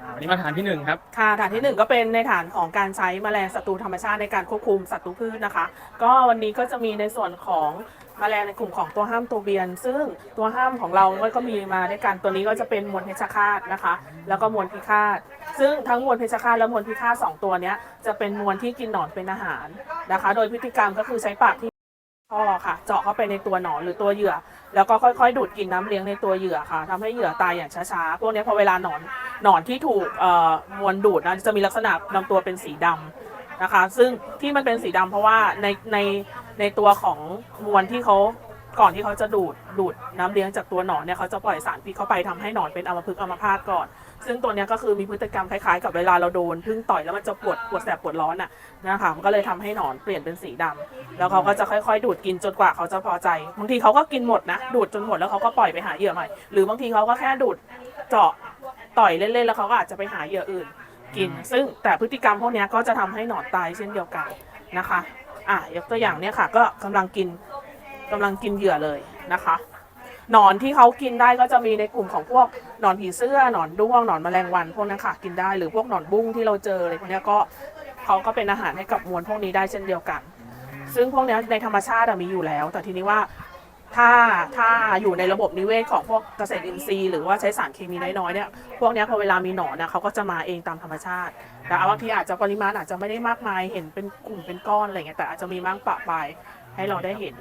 อ่าวันนี้มาฐานที่หนึ่งครับค่ะฐานที่หนึ่งก็เป็นในฐานของการใช้แมลงศัตรูธรรมชาติในการควบคุมศัตรูพืชนะคะ ก็วันนี้ก็จะมีในส่วนของแมลงในกลุ่มของตัวห้ามตัวเบียน ซึ่งตัวห้ามของเราก็มีมาด้วยกันตัวนี้ก็จะเป็นมวลเพชฌฆาตนะคะ แล้วก็มวลพิฆาต ซึ่งทั้งมวลเพชฌฆาตและมวลพิฆาตสองตัวเนี้ยจะเป็นมวลที่กินหนอนเป็นอาหารนะคะ โดยพฤติกรรมก็คือใช้ปากที่ ท่อค่ะ เจาะเข้าไปในตัวหนอนหรือตัวเหยื่อ แล้วก็ค่อยๆ ดูดกินน้ำเลี้ยงในตัวเหยื่อค่ะทำให้เหยื่อตายอย่างช้าๆพวกนี้พอเวลาหนอนหนอนที่ถูกมวลดูดนะจะมีลักษณะลำตัวเป็นสีดำนะคะ ซึ่งที่มันเป็นสีดำเพราะว่าในในในตัวของมวลที่เขาก่อนที่เขาจะดูดดูดน้ำเลี้ยงจากตัวหนอนเนี่ยเขาจะปล่อยสารพิษเข้าไปทำให้หนอนเป็นอัมพฤกษ์อัมพาตก่อน ซึ่งตัวเนี้ยก็คือมีพฤติกรรมคล้ายๆ กับเวลาเราโดนพึ่งต่อยแล้วมันจะปวดปวดแสบปวดร้อนอะนะคะมันก็เลยทำให้หนอนเปลี่ยนเป็นสีดำแล้วเขาก็จะค่อยๆ ดูดกินจนกว่าเขาจะพอใจบางทีเขาก็กินหมดนะดูดจนหมดแล้วเขาก็ปล่อยไปหาเหยื่อใหม่หรือบางทีเขาก็แค่ดูดเจาะต่อยเล่นๆแล้วเขาก็อาจจะไปหาเหยื่ออื่น กิน ซึ่งแต่พฤติกรรมพวกเนี้ยก็จะทำให้หนอนตายเช่นเดียวกันนะคะ อะยกตัวอย่างเนี้ยค่ะ ก็กำลังกินกำลังกินเหยื่อเลยนะคะ หนอนที่เขากินได้ก็จะมีในกลุ่มของพวกหนอนผีเสื้อหนอนด้วงหนอนแมลงวันพวกนั้นค่ะกินได้หรือพวกหนอนบุ้งที่เราเจออะไรพวกนี้ก็เขาก็เป็นอาหารให้กับมวลพวกนี้ได้เช่นเดียวกัน ซึ่งพวกนี้ในธรรมชาติมีอยู่แล้ว แต่ทีนี้ว่าถ้าถ้าอยู่ในระบบนิเวศของพวกเกษตรอินทรีย์หรือว่าใช้สารเคมีน้อยๆเนี่ยพวกนี้พอเวลามีหนอนนะเขาก็จะมาเองตามธรรมชาติ แต่บางทีอาจจะปริมาณอาจจะไม่ได้มากมายเห็นเป็นกลุ่มเป็นก้อนอะไรเงี้ยแต่อาจจะมีมั่งปะปายให้เราได้เห็น